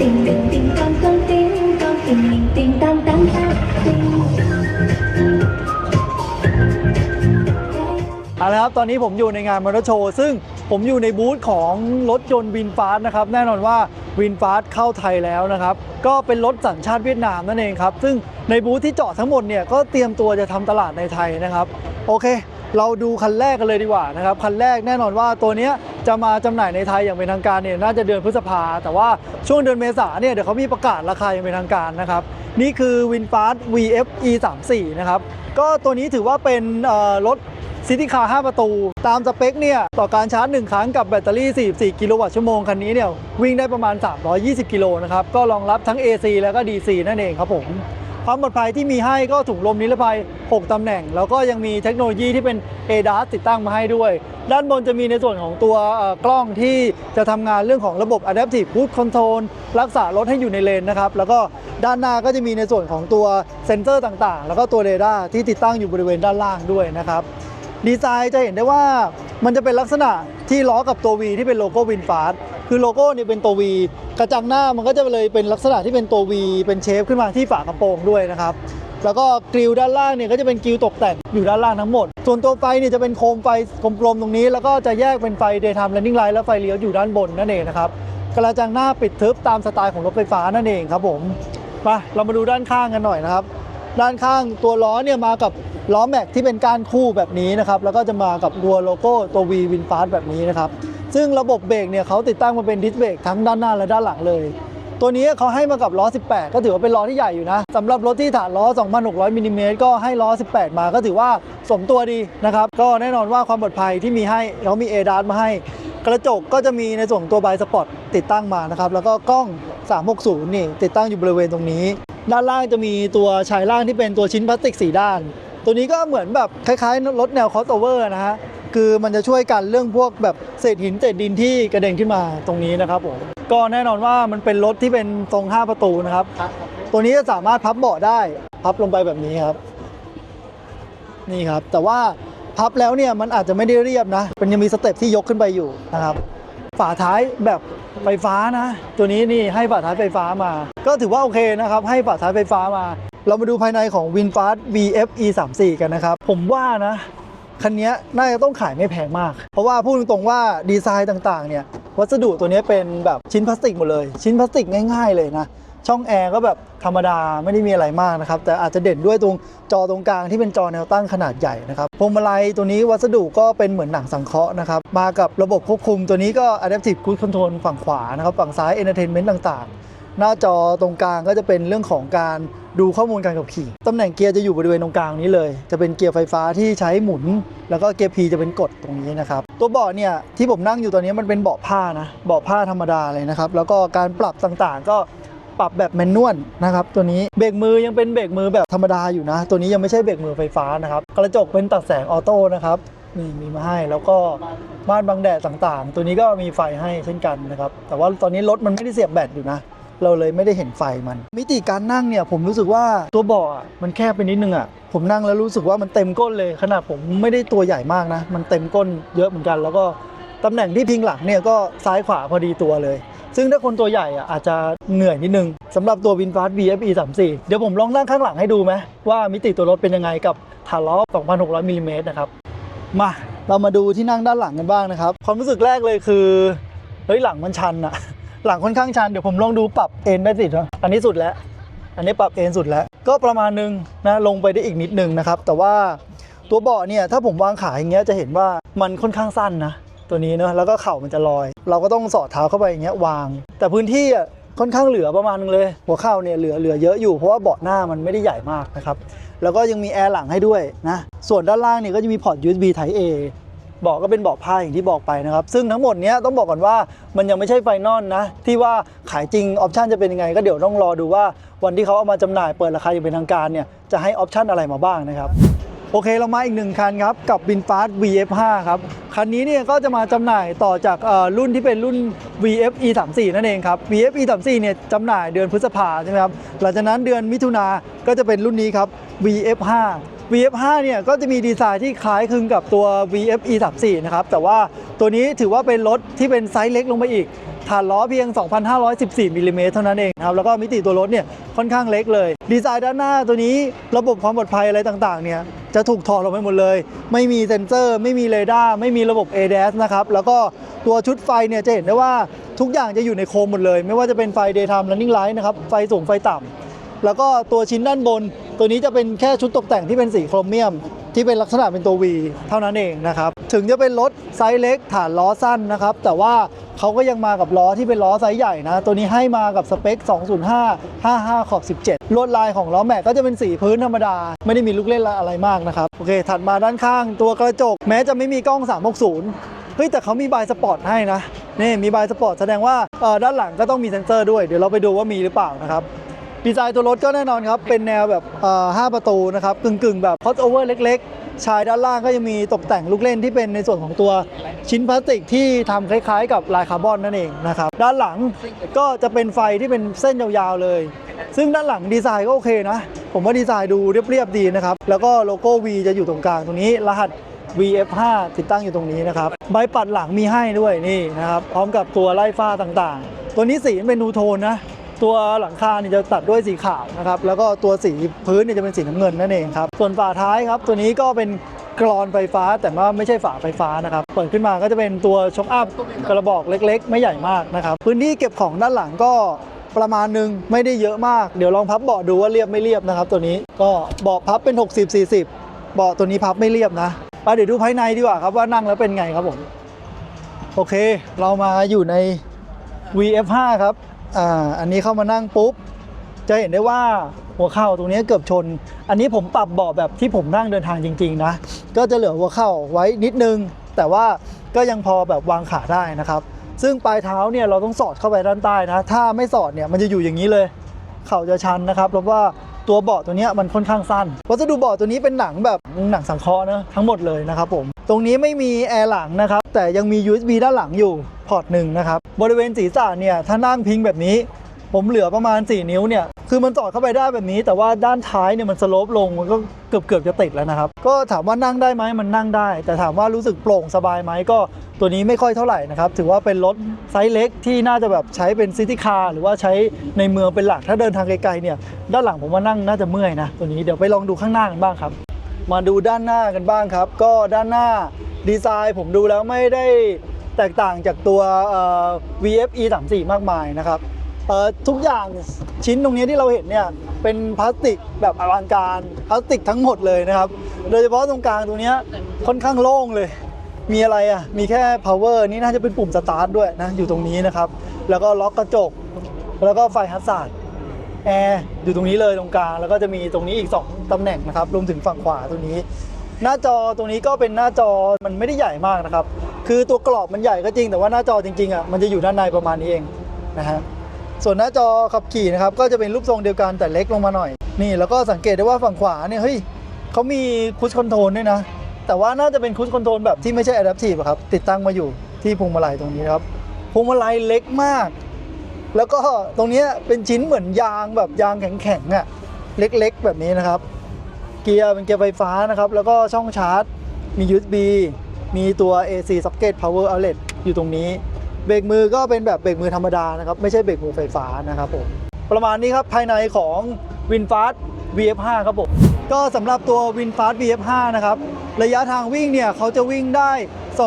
ติงติงติงตองตองติงตองติงติงติงตองตองตองติงเอาละครับ ตอนนี้ผมอยู่ในงานมอเตอร์โชว์ ซึ่งผมอยู่ในบูธของรถยนต์วินฟาสนะครับ แน่นอนว่าวินฟาสเข้าไทยแล้วนะครับ ก็เป็นรถสัญชาติเวียดนามนั่นเองครับ ซึ่งในบูธที่เจอดทั้งหมดเนี่ย ก็เตรียมตัวจะทำตลาดในไทยนะครับ โอเค เราดูคันแรกกันเลยดีกว่านะครับคันแรกแน่นอนว่าตัวนี้จะมาจำหน่ายในไทยอย่างเป็นทางการเนี่ยน่าจะเดือนพฤษภา แต่ว่าช่วงเดือนเมษาเนี่ยเดี๋ยวเขามีประกาศราคาอย่างเป็นทางการนะครับนี่คือ WinFast VF E34 นะครับก็ตัวนี้ถือว่าเป็นรถซิตี้คาร์5ประตู ตามสเปคเนี่ยต่อการชาร์จ 1 ครั้งกับแบตเตอรี่ 44 กิโลวัตต์ชั่วโมงคันนี้เนี่ยวิ่งได้ประมาณ 320 กิโลนะครับก็รองรับทั้ง AC แล้วก็ DC นั่นเองครับผม ความปลอดภัยที่มีให้ก็ถุงลมนิรภัย 6 ตำแหน่ง แล้วก็ยังมีเทคโนโลยีที่เป็น ADAS ติดตั้งมาให้ด้วย ด้านบนจะมีในส่วนของตัวกล้องที่จะทำงานเรื่องของระบบ Adaptive Cruise Control รักษารถให้อยู่ในเลนนะครับ แล้วก็ด้านหน้าก็จะมีในส่วนของตัวเซ็นเซอร์ต่างๆ แล้วก็ตัวเรดาร์ที่ติดตั้งอยู่บริเวณด้านล่างด้วยนะครับดีไซน์จะเห็นได้ว่ามันจะเป็นลักษณะ ที่ล้อกับตัว V ที่เป็นโลโก้วินฟาสคือโลโก้เนี่ยเป็นตัว V กระจังหน้ามันก็จะเลยเป็นลักษณะที่เป็นตัว V เป็นเชฟขึ้นมาที่ฝากระโปรงด้วยนะครับแล้วก็กริลด้านล่างเนี่ยก็จะเป็นกริลตกแต่งอยู่ด้านล่างทั้งหมด ส่วนตัวไฟเนี่ยจะเป็นโคมไฟกลมๆตรงนี้ แล้วก็จะแยกเป็นไฟ daytime running light และไฟเลี้ยวอยู่ด้านบนนั่นเองนะครับกระจังหน้าปิดทึบตามสไตล์ของรถไฟฟ้านั่นเองครับผมมาเรามาดูด้านข้างกันหน่อยนะครับ ด้านข้างตัวล้อเนี่ยมากับล้อแม็กที่เป็นก้านคู่แบบนี้นะครับ แล้วก็จะมากับตัวโลโก้ตัว V w i n f a s t แบบนี้นะครับ ซึ่งระบบเบรกเนี่ยเขาติดตั้งมาเป็นดิสเบรกทั้งด้านหน้าและด้านหลังเลย ตัวนี้เขาให้มากับล้อ 18 ก็ถือว่าเป็นล้อที่ใหญ่อยู่นะสำหรับรถที่ฐานล้อ 2,600มิลลิเมตรก็ให้ล้อ 18 มาก็ถือว่าสมตัวดีนะครับ ก็แน่นอนว่าความปลอดภัยที่มีให้เขามี ADAS มาให้ กระจกก็จะมีในส่วนตัวไบสปอร์ตติดตั้งมานะครับ แล้วก็กล้อง 360 นี่ติดตั้งอยู่บริเวณตรงนี้ ด้านล่างจะมีตัวชายล่างที่เป็นตัวชิ้นพลาสติกสีด้าน ตัวนี้ก็เหมือนแบบคล้ายๆ รถแนวคอสโอเวอร์นะฮะ คือมันจะช่วยกันเรื่องพวกแบบเศษหินเศษดินที่กระเด็นขึ้นมาตรงนี้นะครับผม ก็แน่นอนว่ามันเป็นรถที่เป็นทรง 5 ประตูนะครับ ตัวนี้จะสามารถพับเบาะได้ พับลงไปแบบนี้ครับ นี่ครับ แต่ว่าพับแล้วเนี่ยมันอาจจะไม่ได้เรียบนะ มันยังมีสเต็ปที่ยกขึ้นไปอยู่นะครับ ฝาท้ายแบบไฟฟ้านะ ตัวนี้นี่ให้ฝาท้ายไฟฟ้ามา ก็ถือว่าโอเคนะครับ ให้ฝาท้ายไฟฟ้ามา เรามาดูภายในของ WinFast VF E34 กันนะครับ ผมว่านะ คันนี้น่าจะต้องขายไม่แพงมาก เพราะว่าพูดตรงๆว่าดีไซน์ต่างๆเนี่ย วัสดุตัวนี้เป็นแบบชิ้นพลาสติกหมดเลย ชิ้นพลาสติกง่าย ๆเลยนะ ช่องแอร์ก็แบบธรรมดาไม่ได้มีอะไรมากนะครับ แต่อาจจะเด่นด้วยตรงจอตรงกลางที่เป็นจอแนวตั้งขนาดใหญ่นะครับพวงมาลัยตัวนี้วัสดุก็เป็นเหมือนหนังสังเคราะห์นะครับ มากับระบบควบคุมตัวนี้ก็ Adaptive Cruise Control ฝั่งขวานะครับ ฝั่งซ้าย Entertainment ต่างๆ หน้าจอตรงกลางก็จะเป็นเรื่องของการดูข้อมูลการขับขี่ ตำแหน่งเกียร์จะอยู่บริเวณตรงกลางนี้เลย จะเป็นเกียร์ไฟฟ้าที่ใช้หมุน แล้วก็เกียร์ P จะเป็นกดตรงนี้นะครับ ตัวเบาะเนี่ยที่ผมนั่งอยู่ตอนนี้มันเป็นเบาะผ้านะ เบาะผ้าธรรมดาเลยนะครับ แล้วก็การปรับต่างๆ ก็ ปรับแบบแมนนวลนะครับตัวนี้เบรกมือยังเป็นเบรกมือแบบธรรมดาอยู่นะ ตัวนี้ยังไม่ใช่เบรกมือไฟฟ้านะครับกระจกเป็นตัดแสงออโต้นะครับนี่มีมาให้แล้วก็ม่านบังแดดต่างๆ ตัวนี้ก็มีไฟให้เช่นกันนะครับแต่ว่าตอนนี้รถมันไม่ได้เสียบแบตอยู่นะเราเลยไม่ได้เห็นไฟมัน มิติการนั่งเนี่ยผมรู้สึกว่าตัวเบาะอะมันแคบไปนิดนึงอะผมนั่งแล้วรู้สึกว่ามันเต็มก้นเลยขนาดผมไม่ได้ตัวใหญ่มากนะ มันเต็มก้นเยอะเหมือนกัน แล้วก็ตำแหน่งที่พิงหลังเนี่ยก็ซ้ายขวาพอดีตัวเลย ซึ่งถ้าคนตัวใหญ่อะอาจจะเหนื่อยนิดนึงสำหรับตัว VinFast VFE 34 เดี๋ยวผมลองนั่งข้างหลังให้ดูไหมว่ามิติตัวรถเป็นยังไงกับฐานล้อ 2,600มิลลิเมตรนะครับ มาเรามาดูที่นั่งด้านหลังกันบ้างนะครับ ความรู้สึกแรกเลยคือเฮ้ยหลังมันชันอะหลังค่อนข้างชันเดี๋ยวผมลองดูปรับเอ็นได้สิเนาะอันนี้สุดแล้ว อันนี้ปรับเอ็นสุดแล้ว ก็ประมาณนึงนะลงไปได้อีกนิดนึงนะครับ แต่ว่าตัวเบาะเนี่ยถ้าผมวางขาอย่างเงี้ยจะเห็นว่ามันค่อนข้างสั้นนะ ตัวนี้เนอะแล้วก็เข่ามันจะลอย เราก็ต้องสอดเท้าเข้าไปอย่างเงี้ยวาง แต่พื้นที่อะค่อนข้างเหลือประมาณนึงเลย หัวเข่าเนี่ยเหลือเหลือเยอะอยู่เพราะว่าเบาะหน้ามันไม่ได้ใหญ่มากนะครับแล้วก็ยังมีแอร์หลังให้ด้วยนะส่วนด้านล่างเนี่ยก็จะมีพอร์ต USB Type A เบาะก็เป็นเบาะผ้าอย่างที่บอกไปนะครับ ซึ่งทั้งหมดเนี้ยต้องบอกก่อนว่ามันยังไม่ใช่ไฟนอลนะ ที่ว่าขายจริงออปชันจะเป็นยังไง ก็เดี๋ยวต้องรอดูว่าวันที่เขาเอามาจำหน่ายเปิดราคาอย่างเป็นทางการเนี่ยจะให้ออปชันอะไรมาบ้างนะครับ โอเคเรามาอีกหนึ่งคันครับ กับ VinFast VF5 ครับ คันนี้เนี่ยก็จะมาจำหน่ายต่อจากรุ่นที่เป็นรุ่น VF E34 นั่นเองครับ VF E34 เนี่ยจำหน่ายเดือนพฤษภาใช่ไหมครับหลังจากนั้นเดือนมิถุนาก็จะเป็นรุ่นนี้ครับ VF5 VF5 เนี่ยก็จะมีดีไซน์ที่คล้ายคลึงกับตัว VF E34 นะครับแต่ว่าตัวนี้ถือว่าเป็นรถที่เป็นไซส์เล็กลงไปอีก ฐานล้อเพียง 2,514มิลลิเมตรเท่านั้นเองนะครับแล้วก็มิติตัวรถเนี่ยค่อนข้างเล็กเลย ดีไซน์ด้านหน้าตัวนี้ระบบความปลอดภัยอะไรต่างๆเนี่ยจะถูกถอดลงไปหมดเลย ไม่มีเซ็นเซอร์ ไม่มีเรดาร์ไม่มีระบบ ADAS นะครับแล้วก็ตัวชุดไฟเนี่ยจะเห็นได้ว่าทุกอย่างจะอยู่ในโคมหมดเลย ไม่ว่าจะเป็นไฟ daytime running light นะครับไฟสูงไฟต่ำแล้วก็ตัวชิ้นด้านบน ตัวนี้จะเป็นแค่ชุดตกแต่งที่เป็นสีโครเมียมที่เป็นลักษณะเป็นตัว V เท่านั้นเองนะครับ ถึงจะเป็นรถไซส์เล็กฐานล้อสั้นนะครับ แต่ว่า เขาก็ยังมากับล้อที่เป็นล้อไซส์ใหญ่นะ ตัวนี้ให้มากับสเปค 205 55 ขอบ 17 ลวดลายของล้อแม็กก็จะเป็นสีพื้นธรรมดา ไม่ได้มีลูกเล่นอะไรมากนะครับ โอเค ถัดมาด้านข้างตัวกระจก แม้จะไม่มีกล้อง 360 เฮ้ย แต่เขามีบายสปอร์ตให้นะ นี่มีบายสปอร์ตแสดงว่าเอ่อด้านหลังก็ต้องมีเซ็นเซอร์ด้วย เดี๋ยวเราไปดูว่ามีหรือเปล่านะครับ ดีไซน์ตัวรถก็แน่นอนครับ เป็นแนวแบบ5ประตูนะครับ กึ่งๆ แบบ crossover เล็ก ๆ ชายด้านล่างก็จะมีตกแต่งลูกเล่นที่เป็นในส่วนของตัวชิ้นพลาสติกที่ทำคล้ายๆ กับลายคาร์บอนนั่นเองนะครับ ด้านหลังก็จะเป็นไฟที่เป็นเส้นยาวๆเลย ซึ่งด้านหลังดีไซน์ก็โอเคนะ ผมว่าดีไซน์ดูเรียบๆดีนะครับ แล้วก็โลโก้ V จะอยู่ตรงกลางตรงนี้ รหัส VF5 ติดตั้งอยู่ตรงนี้นะครับ ใบปัดหลังมีให้ด้วยนี่นะครับ พร้อมกับตัวไล่ฟ้าต่างๆ ตัวนี้สีเป็นนูโทนนะ ตัวหลังคาเนี่ยจะตัดด้วยสีขาวนะครับแล้วก็ตัวสีพื้นเนี่ยจะเป็นสีน้ำเงินนั่นเองครับส่วนฝาท้ายครับตัวนี้ก็เป็นกรอนไฟฟ้าแต่ว่าไม่ใช่ฝาไฟฟ้านะครับ เปิดขึ้นมาก็จะเป็นตัวช็อคอัพกระบอกเล็ก ๆ ไม่ใหญ่มากนะครับ พื้นที่เก็บของด้านหลังก็ประมาณหนึงไม่ได้เยอะมาก เดี๋ยวลองพับเบาะดูว่าเรียบไม่เรียบนะครับ ตัวนี้ก็เบาะพับเป็น 60 40เบาะตัวนี้พับไม่เรียบนะไปเดี๋ยวดูภายในดีกว่าครับว่านั่งแล้วเป็นไงครับผมโอเค เรามาอยู่ใน VF5 ครับ อ่าอันนี้เข้ามานั่งปุ๊บ จะเห็นได้ว่าหัวเข่าตรงนี้เกือบชน อันนี้ผมปรับเบาะแบบที่ผมนั่งเดินทางจริงๆนะ ก็จะเหลือหัวเข่าไว้นิดนึง แต่ว่าก็ยังพอแบบวางขาได้นะครับ ซึ่งปลายเท้าเนี่ยเราต้องสอดเข้าไปด้านใต้นะ ถ้าไม่สอดเนี่ยมันจะอยู่อย่างนี้เลย เข่าจะชันนะครับ เพราะว่าตัวเบาะตัวนี้มันค่อนข้างสั้น วัสดุเบาะตัวนี้เป็นหนังแบบหนังสังเคราะห์นะทั้งหมดเลยนะครับผม ตรงนี้ไม่มีแอร์หลังนะครับ แต่ยังมี USB ด้านหลังอยู่พอร์ตหนึ่งนะครับ บริเวณศีรษะเนี่ยถ้านั่งพิงแบบนี้ ผมเหลือประมาณ 4 นิ้วเนี่ยคือมันสอดเข้าไปได้แบบนี้ แต่ว่าด้านท้ายเนี่ยมันสโลปลงมันก็เกือบเกือบจะติดแล้วนะครับ ก็ถามว่านั่งได้ไหมมันนั่งได้ แต่ถามว่ารู้สึกโปร่งสบายไหมก็ตัวนี้ไม่ค่อยเท่าไหร่นะครับ ถือว่าเป็นรถไซส์เล็กที่น่าจะแบบใช้เป็นซิตี้คาร์หรือว่าใช้ในเมืองเป็นหลักถ้าเดินทางไกลๆเนี่ยด้านหลังผมว่านั่งน่าจะเมื่อยนะตัวนี้เดี๋ยวไปลองดูข้างหน้ากันบ้างครับ มาดูด้านหน้ากันบ้างครับ ก็ด้านหน้าดีไซน์ผมดูแล้วไม่ได้แตกต่างจากตัว VFE 34 มากมายนะครับทุกอย่างชิ้นตรงนี้ที่เราเห็นเนี่ยเป็นพลาสติกแบบอลังการพลาสติกทั้งหมดเลยนะครับ โดยเฉพาะตรงกลางตรงเนี้ยค่อนข้างโล่งเลย มีอะไรอะ มีแค่ power นี่น่าจะเป็นปุ่มสตาร์ทด้วยนะ อยู่ตรงนี้นะครับ แล้วก็ล็อกกระจก แล้วก็ไฟฮัสซาร์ด แอร์อยู่ตรงนี้เลยตรงกลางแล้วก็จะมีตรงนี้อีก 2ตำแหน่งนะครับรวมถึงฝั่งขวาตรงนี้ หน้าจอตรงนี้ก็เป็นหน้าจอมันไม่ได้ใหญ่มากนะครับ คือตัวกรอบมันใหญ่ก็จริงแต่ว่าหน้าจอจริงๆอะมันจะอยู่ด้านในประมาณนี้เองนะฮะส่วนหน้าจอขับขี่นะครับก็จะเป็นรูปทรงเดียวกันแต่เล็กลงมาหน่อยนี่แล้วก็สังเกตได้ว่าฝั่งขวาเนี่ยเฮ้ยเขามีคูชคอนโทรลด้วยนะ แต่ว่าน่าจะเป็นคูชคอนโทรลแบบที่ไม่ใช่ Adaptive อะครับติดตั้งมาอยู่ที่พวงมาลัยตรงนี้ครับพวงมาลัยเล็กมาก แล้วก็ตรงนี้เป็นชิ้นเหมือนยางแบบยางแข็งๆอะ่ะเล็กๆ แบบนี้นะครับ เกียร์เป็นเกียร์ไฟฟ้านะครับ แล้วก็ช่องชาร์จ มี USB มีตัว AC socket power outlet อยู่ตรงนี้เบรกมือก็เป็นแบบเบรกมือธรรมดานะครับ ไม่ใช่เบรกมือไฟฟ้านะครับผมประมาณนี้ครับภายในของ WinFast VF5 ครับผมก็สำหรับตัว WinFast VF5 นะครับ ระยะทางวิ่งเนี่ยเขาจะวิ่งได้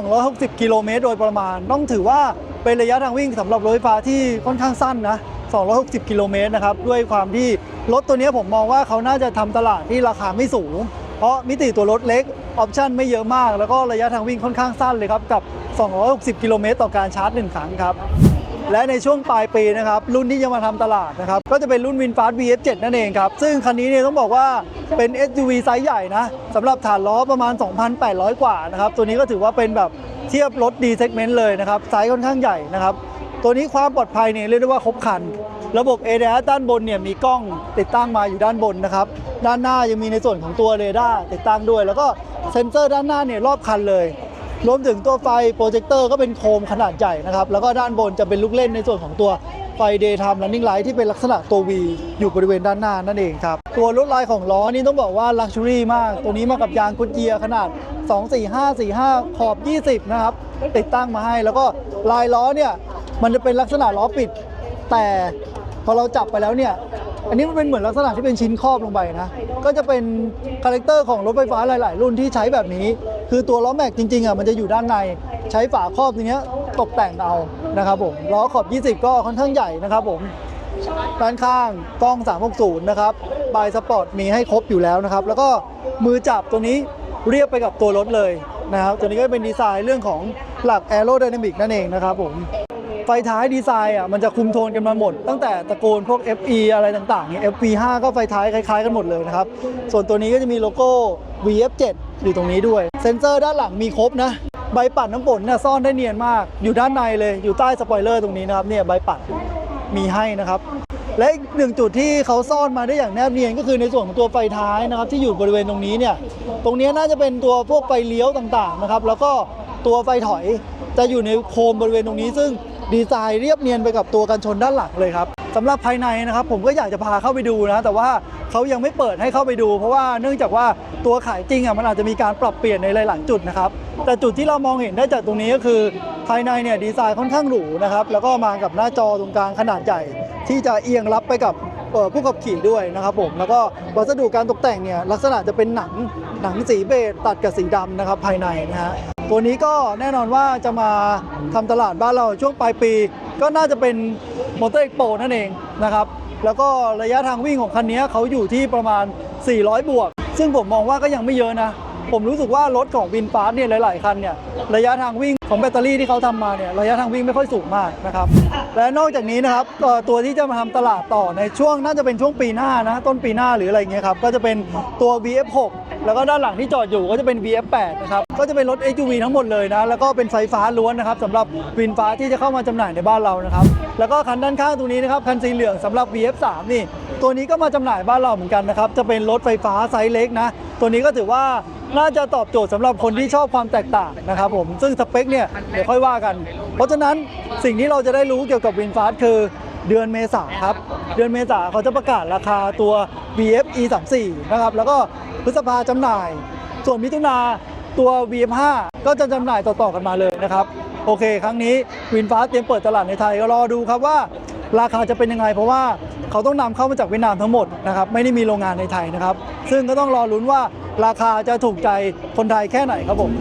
260 กิโลเมตรโดยประมาณ ต้องถือว่า เป็นระยะทางวิ่งสำหรับรถไฟฟ้าที่ค่อนข้างสั้นนะ 260 กิโลเมตรนะครับ ด้วยความที่รถตัวนี้ผมมองว่าเขาน่าจะทำตลาดที่ราคาไม่สูง เพราะมิติตัวรถเล็ก ออปชั่นไม่เยอะมาก แล้วก็ระยะทางวิ่งค่อนข้างสั้นเลยครับ กับ 260 กิโลเมตรต่อการชาร์จ 1 ครั้งครับ และในช่วงปลายปีนะครับ รุ่นที่จะมาทำตลาดนะครับ ก็จะเป็นรุ่น WinFast VF7 นั่นเองครับ ซึ่งคันนี้เนี่ยต้องบอกว่าเป็น SUV ไซส์ใหญ่นะสำหรับฐานล้อประมาณ 2,800 กว่านะครับ ตัวนี้ก็ถือว่าเป็นแบบ เทียบรถ D segment เลยนะครับไซส์ค่อนข้างใหญ่นะครับ ตัวนี้ความปลอดภัยเนี่ยเรียกได้ว่าครบครัน ระบบ ADAS ด้านบนเนี่ยมีกล้องติดตั้งมาอยู่ด้านบนนะครับ ด้านหน้ายังมีในส่วนของตัวเรดาร์ติดตั้งด้วย แล้วก็เซ็นเซอร์ด้านหน้าเนี่ยรอบคันเลยรวมถึงตัวไฟโปรเจคเตอร์ก็เป็นโคมขนาดใหญ่นะครับ แล้วก็ด้านบนจะเป็นลูกเล่นในส่วนของตัว ไฟ Daytime Running Light ที่เป็นลักษณะตัว V อยู่บริเวณด้านหน้านั่นเองครับ ตัวลวดลายของล้อนี่ต้องบอกว่าลักชัวรี่มาก ตัวนี้มากับยางกุดเยียขนาด 245 45 ขอบ 20 นะครับ ติดตั้งมาให้แล้วก็ลายล้อเนี่ย มันจะเป็นลักษณะล้อปิด แต่พอเราจับไปแล้วเนี่ยอันนี้มันเป็นเหมือนลักษณะที่เป็นชิ้นครอบลงไปนะ ก็จะเป็นคาแรคเตอร์ของรถไฟฟ้าหลาย ๆ รุ่นที่ใช้แบบนี้ คือตัวล้อแม็กจริง ๆ อะมันจะอยู่ด้านใน ใช้ฝาครอบตรงนี้ตกแต่งเอานะครับผมล้อขอบ 20 ก็ค่อนข้างใหญ่นะครับผมด้านข้างกล้อง 360 นะครับบายสปอร์ตมีให้ครบอยู่แล้วนะครับ แล้วก็มือจับตัวนี้เรียบไปกับตัวรถเลยนะครับ ตัวนี้ก็เป็นดีไซน์เรื่องของหลัก a e r o d y n a m i c นั่นเองนะครับผม ไฟท้ายดีไซน์อะมันจะคุมโทนกันมาหมด ตั้งแต่ตะโกนพวก FE อะไรต่างๆเนี่ย FV5 ก็ไฟท้ายคล้ายๆกันหมดเลยนะครับ ส่วนตัวนี้ก็จะมีโลโก้ VF7 อยู่ตรงนี้ด้วย เซ็นเซอร์ด้านหลังมีครบนะ ใบปัดน้ำฝนเนี่ยซ่อนได้เนียนมาก อยู่ด้านในเลยอยู่ใต้สปอยเลอร์ตรงนี้นะครับเนี่ยใบปัดมีให้นะครับ และอีกหนึ่งจุดที่เขาซ่อนมาได้อย่างแนบเนียนก็คือในส่วนของตัวไฟท้ายนะครับ ที่อยู่บริเวณตรงนี้เนี่ยตรงนี้น่าจะเป็นตัวพวกไฟเลี้ยวต่างๆนะครับ แล้วก็ตัวไฟถอยจะอยู่ในโคมบริเวณตรงนี้ ซึ่งดีไซน์เรียบเนียนไปกับตัวกันชนด้านหลังเลยครับสำหรับภายในนะครับ ผมก็อยากจะพาเข้าไปดูนะแต่ว่า เขายังไม่เปิดให้เข้าไปดู เพราะว่าเนื่องจากว่าตัวขายจริงอะมันอาจจะมีการปรับเปลี่ยนในหลายๆจุดนะครับแต่จุดที่เรามองเห็นได้จากตรงนี้ก็คือภายในเนี่ยดีไซน์ค่อนข้างหรูนะครับแล้วก็มากับหน้าจอตรงกลางขนาดใหญ่ ที่จะเอียงรับไปกับผู้ขับขี่ด้วยนะครับผมแล้วก็วัสดุการตกแต่งเนี่ยลักษณะจะเป็นหนังหนังสีเบจตัดกับสีดำนะครับภายในนะฮะตัวนี้ก็แน่นอนว่าจะมาทำตลาดบ้านเราช่วงปลายปี ก็น่าจะเป็นมอเตอร์เอ็กโปนั่นเองนะครับ แล้วก็ระยะทางวิ่งของคันนี้เขาอยู่ที่ประมาณ 400 บวก ซึ่งผมมองว่าก็ยังไม่เยอะนะ ผมรู้สึกว่ารถของวินฟาสเนี่ยหลาย ๆ คันเนี่ยระยะทางวิ่งของแบตเตอรี่ที่เขาทำมาเนี่ยระยะทางวิ่งไม่ค่อยสูงมากนะครับ และนอกจากนี้นะครับตัวที่จะมาทำตลาดต่อในช่วงน่าจะเป็นช่วงปีหน้านะต้นปีหน้าหรืออะไรเงี้ยครับก็จะเป็นตัว VF6 แล้วก็ด้านหลังที่จอดอยู่ก็จะเป็น VF8 นะครับ ก็จะเป็นรถ SUV ทั้งหมดเลยนะ แล้วก็เป็นไฟฟ้าล้วนนะครับสำหรับวินฟ้าที่จะเข้ามาจำหน่ายในบ้านเรานะครับ แล้วก็คันด้านข้างตรงนี้นะครับคันสีเหลืองสำหรับ VF3 นี่ ตัวนี้ก็มาจำหน่ายบ้านเราเหมือนกันนะครับ จะเป็นรถไฟฟ้าไซส์เล็กนะ ตัวนี้ก็ถือว่าน่าจะตอบโจทย์สำหรับคนที่ชอบความแตกต่างนะครับผมซึ่งสเปคเนี่ยเดี๋ยวค่อยว่ากัน เพราะฉะนั้นสิ่งที่เราจะได้รู้เกี่ยวกับวินฟ้าคือ เดือนเมษาครับ เดือนเมษาเขาจะประกาศราคาตัว VF E34 นะครับ แล้วก็พฤษภาจำหน่าย ส่วนมิถุนาตัว VF5 ก็จะจำหน่ายต่อๆกันมาเลยนะครับ โอเค ครั้งนี้วินฟ้าเตรียมเปิดตลาดในไทยก็รอดูครับว่า ราคาจะเป็นยังไง เพราะว่าเขาต้องนำเข้ามาจากเวียดนามทั้งหมดนะครับ ไม่ได้มีโรงงานในไทยนะครับ ซึ่งก็ต้องรอลุ้นว่าราคาจะถูกใจคนไทยแค่ไหนครับผม